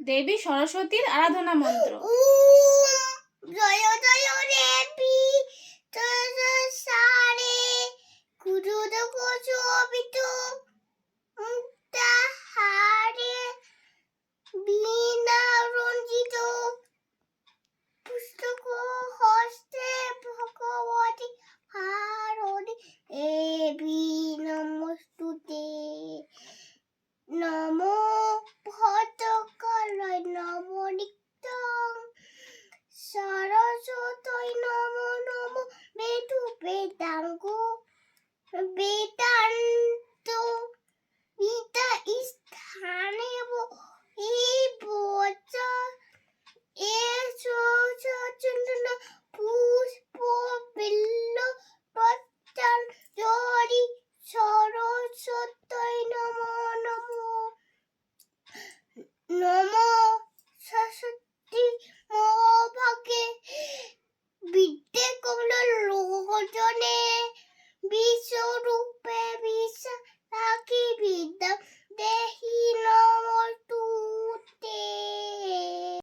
দেবী সরস্বতীর আরাধনা মন্ত্র। জয় জয় বেদাঙ্গ, বেদান্ত ইতা স্থানে এই বচ এ চন্দন পুষ্প বিল্ল পত্তাল জরি সরস্বতী নমো নমো। নমো